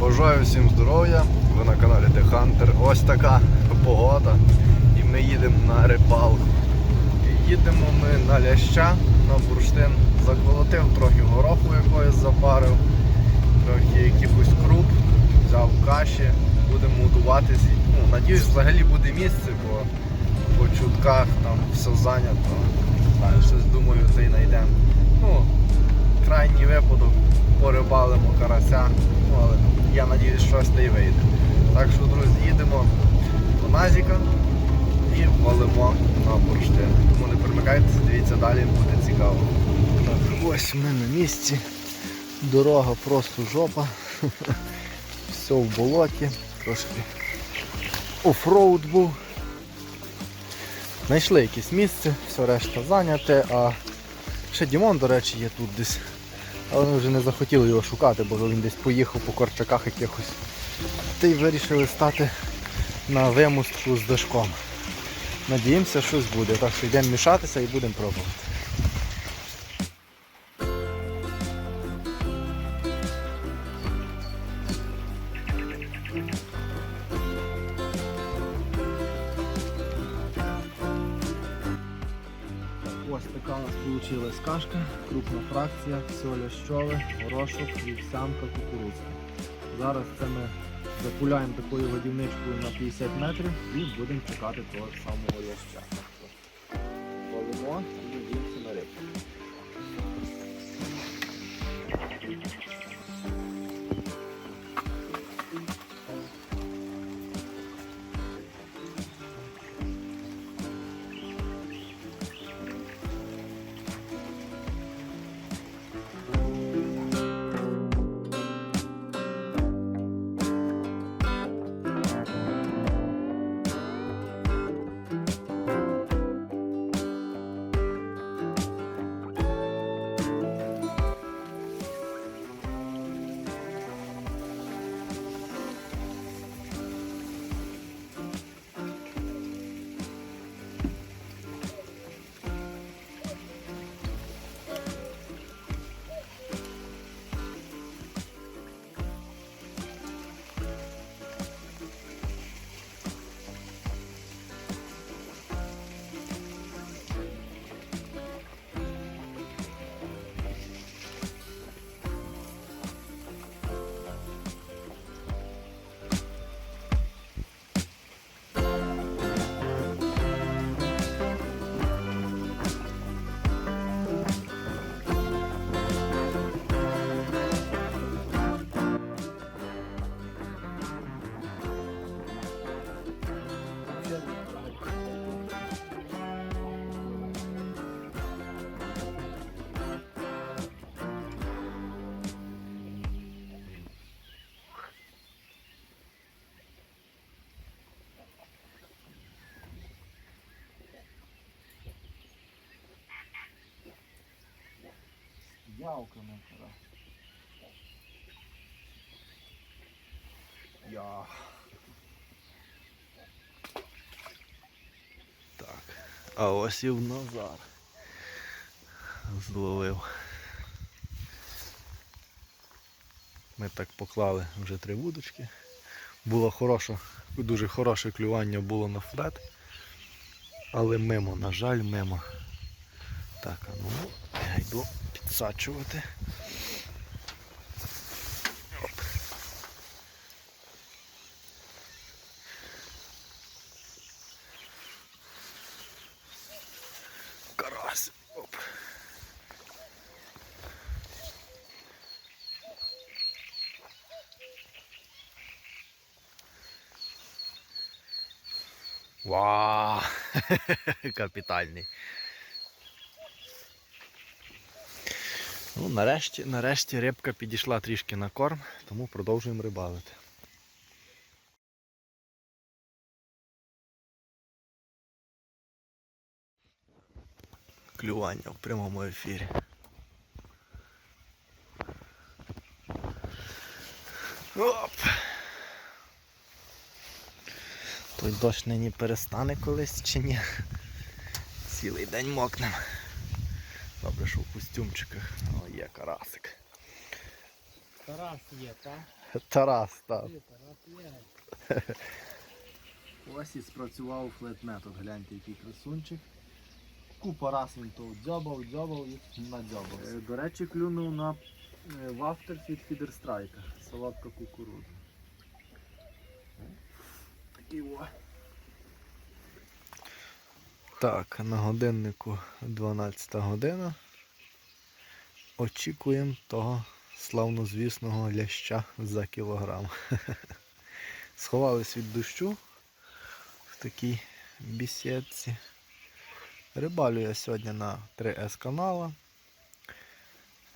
Бажаю всім здоров'я. Ви на каналі The Hunter. Ось така погода. І ми їдемо на рибалку. Їдемо ми на ляща, на бурштин. Заколотив трохи гороху якоїсь запарив, трохи якихось круп, взяв каші, будемо готуватись. Ну, надіюсь, взагалі буде місце, бо по чутках там все зайнято. Знаю, щось думаю, та й знайдемо. Ну, крайній випадок порибалимо карася, ну, але я надіюсь, щось й вийде. Так що, друзі, їдемо до Назіка і валимо на бурштин. Тому не перемикайтеся, дивіться далі, буде цікаво. Так, ось ми на місці. Дорога просто жопа. Все в болоті, трошки офроуд був. Знайшли якесь місце, все решта зайняте, а ще Дімон, до речі, є тут десь. Але ми вже не захотіли його шукати, бо він десь поїхав по корчаках якихось. Та й вирішили стати на вимустку з дошком. Надіємося, щось буде. Так що йдемо мішатися і будемо пробувати. Вийшла кашка, крупна фракція, все лящове, горошок, вівсянка, кукурудзка. Зараз це ми запуляємо такою годівничкою на 50 метрів і будемо чекати того самого ляща. Полимо і дивимося на рибку. На пора. Я. Так. А ось і в Назар. Зловив. Ми так поклали вже три вудочки. Було хороше, дуже хороше клювання було на флет. Але мимо, на жаль, мимо. Так, а ну, я йду Оп. Вау! Капітальний. Ну, нарешті, нарешті рибка підійшла трішки на корм, тому продовжуємо рибалити. Клювання в прямому ефірі. Оп! Той дощ нині перестане колись чи ні. Цілий день мокнем. Добре, що в костюмчиках. О, є карасик. Тарас є, так? Тарас, так. Тарас є. Ось і спрацював флет-метод. Гляньте, який красунчик. Купа раз він то дзьобав, дзьобав і надзьобав. Е, До речі, клюнув на вафтерс від Фідерстрайка. Солодка кукурудза. Такий о. Так, на годиннику 12 година. Очікуємо того славнозвісного ляща за кілограм. Сховались від дощу в такій бісідці. Рибалю я сьогодні на 3С канала.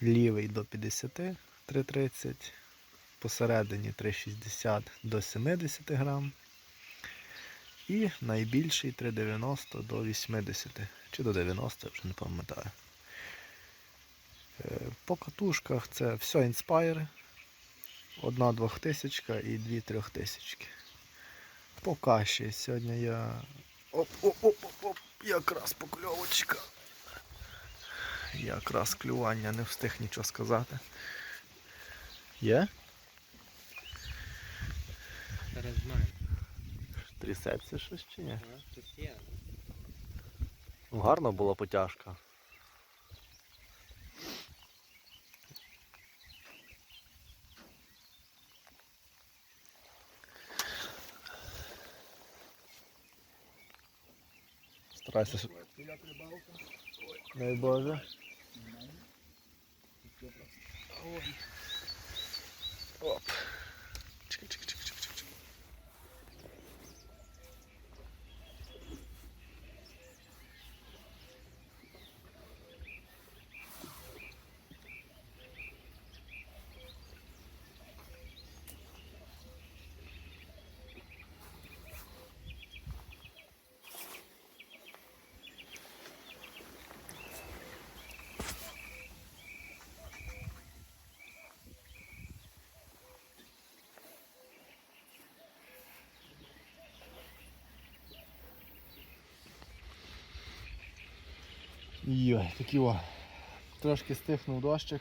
Лівий до 50, 3,30, посередині 3,60 до 70 грам. І найбільший 3,90 до 80 чи до 90, вже не пам'ятаю. Е, По катушках це все Inspire. Одна двохтисячка і дві трьохтисячки. По каші сьогодні я. Оп-оп-оп-оп-оп, якраз покльовочка. Якраз клювання, не встиг нічого сказати. Є? Зараз Трісеться щось чи ні? Ну, гарна була потяжка. Старайся. щоб- Дай Боже. Оп. Йой, такі о. Трошки стихнув дощик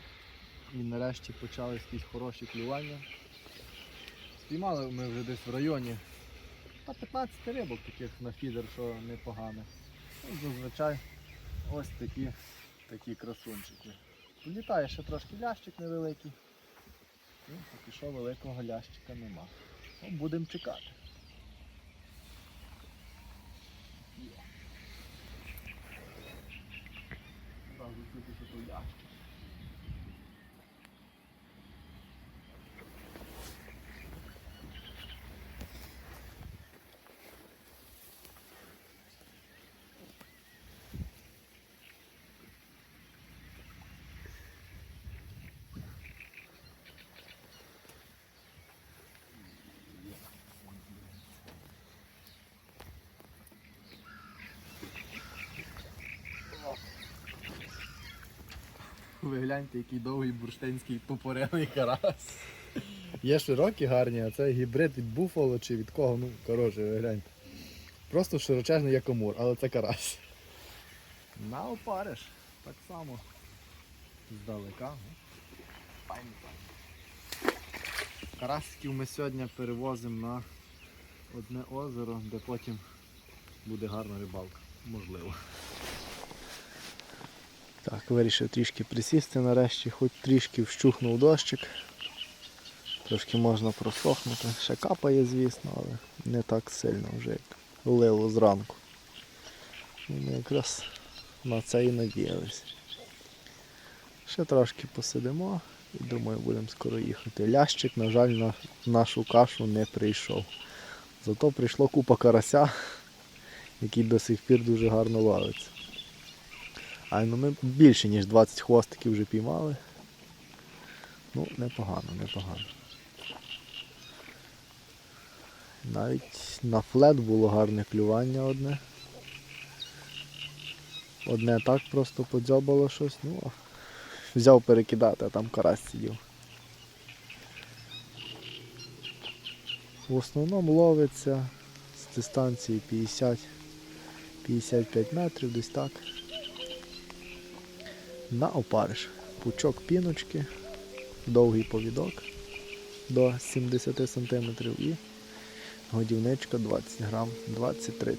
і нарешті почались якісь хороші клювання. Спіймали ми вже десь в районі та 15 рибок таких на фідер, що непогано. Ну, зазвичай ось такі, такі красунчики. Літає ще трошки лящик невеликий. Ну, поки що великого лящика нема. Ну, будемо чекати. Зразу чути, що то лящик. Ви гляньте, який довгий бурштинський тупорилий карась. Є широкі гарні, а це гібрид від буфало чи від кого, ну коротше, ви гляньте. Просто широчезний як амур, але це карась. На опариш. Так само. Здалека. ну. Файно. Карасиків ми сьогодні перевозимо на одне озеро, де потім буде гарна рибалка. Можливо. Так, вирішив трішки присісти нарешті, хоч трішки вщухнув дощик. Трошки можна просохнути. Ще капає, звісно, але не так сильно вже як лило зранку. Ми якраз на це і надіялися. Ще трошки посидимо і думаю, будемо скоро їхати. Лящик, на жаль, на нашу кашу не прийшов. Зато прийшло купа карася, який до сих пір дуже гарно ловиться. А ну ми більше ніж 20 хвостиків вже піймали. Ну, непогано, непогано. Навіть на флет було гарне клювання одне. Одне так просто подзьобало щось, ну взяв перекидати, а там карась сидів. В основному ловиться з дистанції 50-55 метрів, десь так на опариш. Пучок піночки. довгий повідок до 70 см і годівничка 20 грам, 20-30.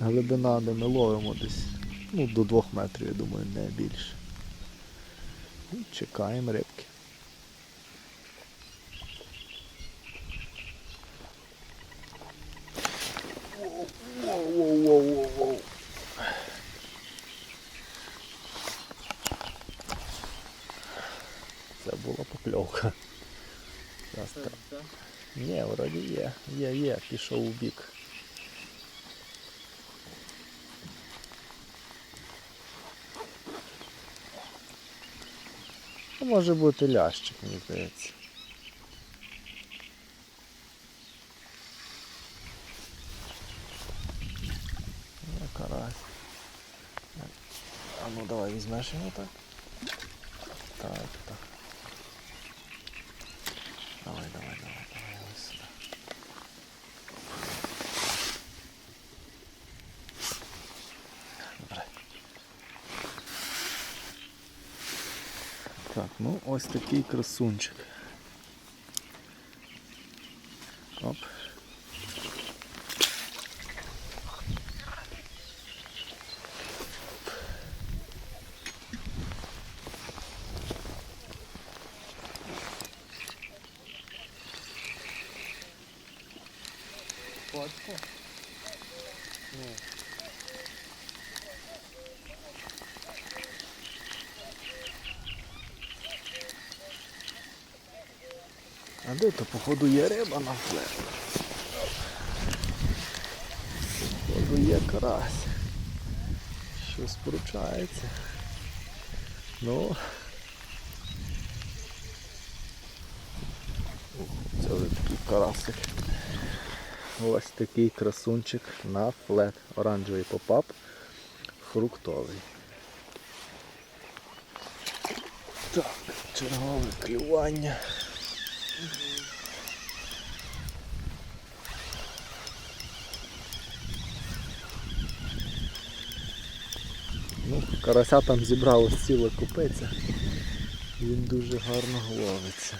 Глибина, де ми ловимо десь ну, до 2 метрів, я думаю, не більше. І чекаємо рибки. Воу-воу-воу-воу-воу. Це була покльовка. Зараз. Ні, вроді є. Є, є, пішов у бік. Ну, Може бути лящик, мені здається. Ну, карась. А ну давай візьмеш його. Так, Давай, давай, давай, давай, ось сюди. Добре. Так, ну ось такий красунчик. А де то, походу, є риба на флеш? Походу є карась. Щось поручається. Ну. Це вже такий карасик. Ось такий красунчик на флет. Оранжевий попап, фруктовий. Так, чергове клювання. Ну, карася там зібралось ціла купиця. Він дуже гарно ловиться.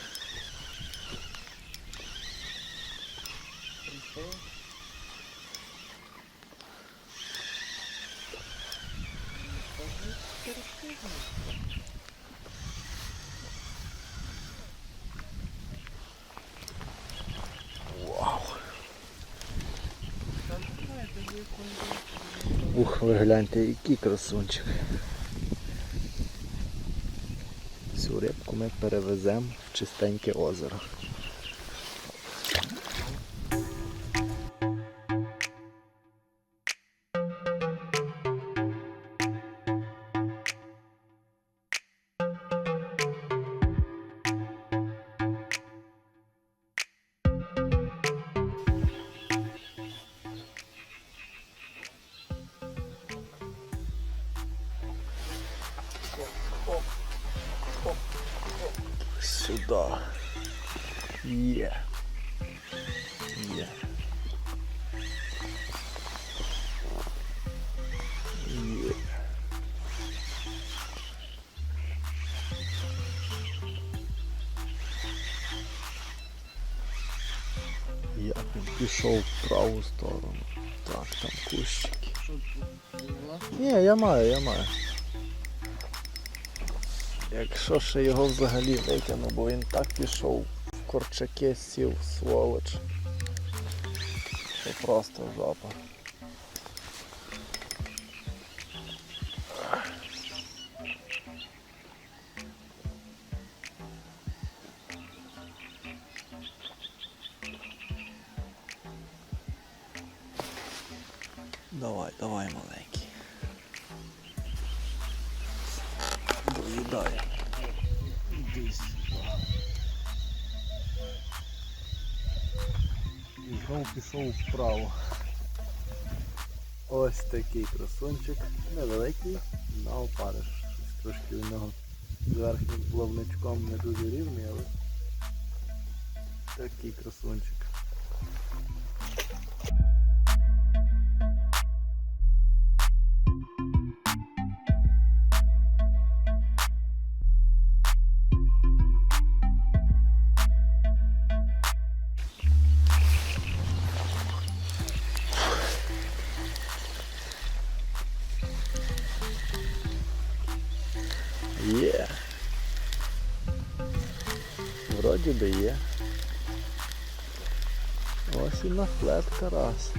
Ух, ви гляньте, який красунчик. Цю рибку ми перевеземо в чистеньке озеро. Сюди. Є. Є. Є. Я пішов в праву сторону. Так, там кущики. Ні, я маю, я маю. Якщо ще його взагалі витягну, бо він так пішов в корчаки сів, сволоч. Це просто жопа. Пішов вправо. Ось такий красунчик. Невеликий, на опариш. Щось трошки у нього з верхнім плавничком не дуже рівний, але такий красунчик. Ось і на флет карась.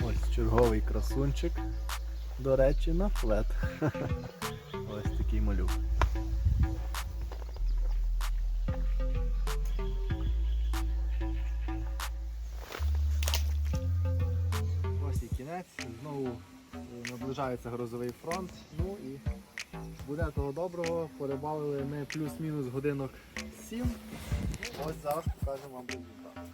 Ось черговий красунчик. До речі, на флет. Ось такий малюк. Наближається грозовий фронт. Ну і буде того доброго. Порибалили ми плюс-мінус годинок 7. Ось зараз покажемо вам результат.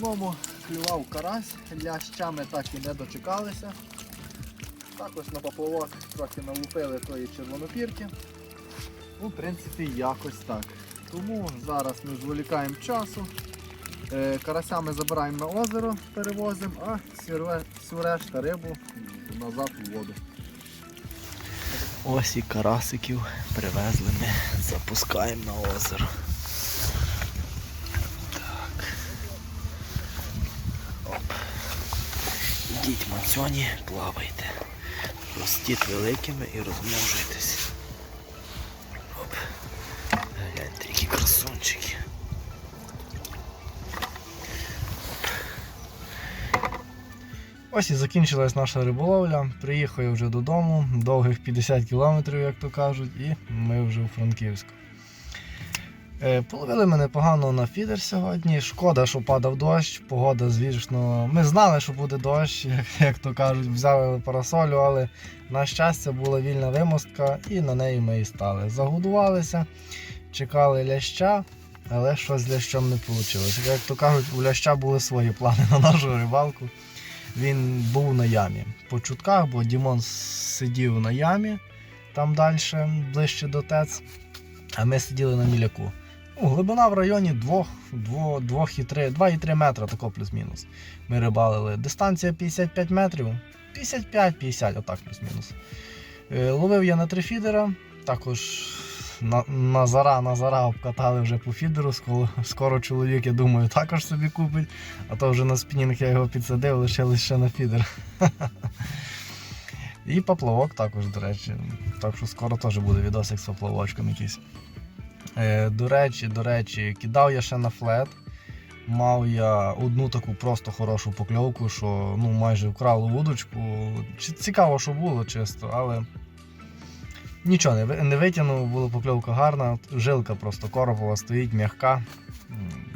Основному клював карась, лящами так і не дочекалися. Також на поплавок трохи налупили тої червонопірки. Ну, в принципі, якось так. Тому зараз ми зволікаємо часу. Е, Карася ми забираємо на озеро, перевозимо, а всю ре- всю решта рибу назад у воду. Ось і карасиків привезли ми, запускаємо на озеро. Так. Оп. Ідіть плавайте. Ростіть великими і розмножуйтесь. Оп. Гляньте, які красунчики. Ось і закінчилась наша риболовля. Приїхав я вже додому, довгих 50 кілометрів, як то кажуть, і ми вже у Франківську. Е, Половили мене погано на фідер сьогодні. Шкода, що падав дощ, погода, звісно. Ми знали, що буде дощ, як, то кажуть, взяли парасолю, але на щастя була вільна вимостка і на неї ми і стали. Загодувалися, чекали ляща, але щось з лящом не вийшло. Як то кажуть, у ляща були свої плани на нашу рибалку. Він був на ямі. По чутках, бо Дімон сидів на ямі там далі, ближче до ТЕЦ, а ми сиділи на міляку. Ну, глибина в районі 2, 2, 2,3 2,3 метра, тако плюс-мінус. Ми рибалили. Дистанція 55 метрів. 55-50, отак плюс-мінус. Е, Ловив я на три фідера. Також на, Назара, Назара обкатали вже по фідеру. Скоро, скоро чоловік, я думаю, також собі купить. А то вже на спінінг я його підсадив, лишилось ще на фідер. І поплавок також, до речі. Так що скоро теж буде відосик з поплавочком якийсь. Е, до речі, до речі, кидав я ще на флет. Мав я одну таку просто хорошу покльовку, що ну, майже вкрали вудочку. Цікаво, що було чисто, але нічого не, не витягнув, була покльовка гарна. Жилка просто коропова стоїть, м'яка.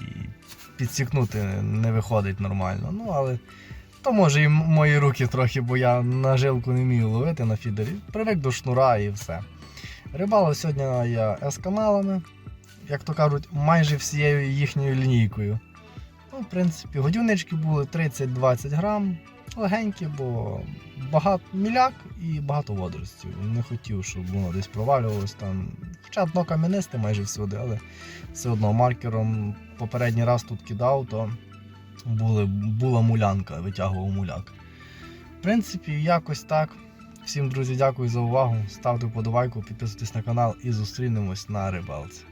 І підсікнути не виходить нормально. Ну, але то може і мої руки трохи, бо я на жилку не вмію ловити на фідері. Привик до шнура і все. Рибалив сьогодні я С-каналами, як то кажуть, майже всією їхньою лінійкою. Ну, в принципі, годівнички були 30-20 грам, легенькі, бо багато міляк і багато водоростів. Не хотів, щоб воно десь провалювалось там. Хоча дно кам'янисте майже всюди, але все одно маркером попередній раз тут кидав, то були, була мулянка, витягував муляк. В принципі, якось так. Всім, друзі, дякую за увагу. Ставте вподобайку, підписуйтесь на канал і зустрінемось на рибалці.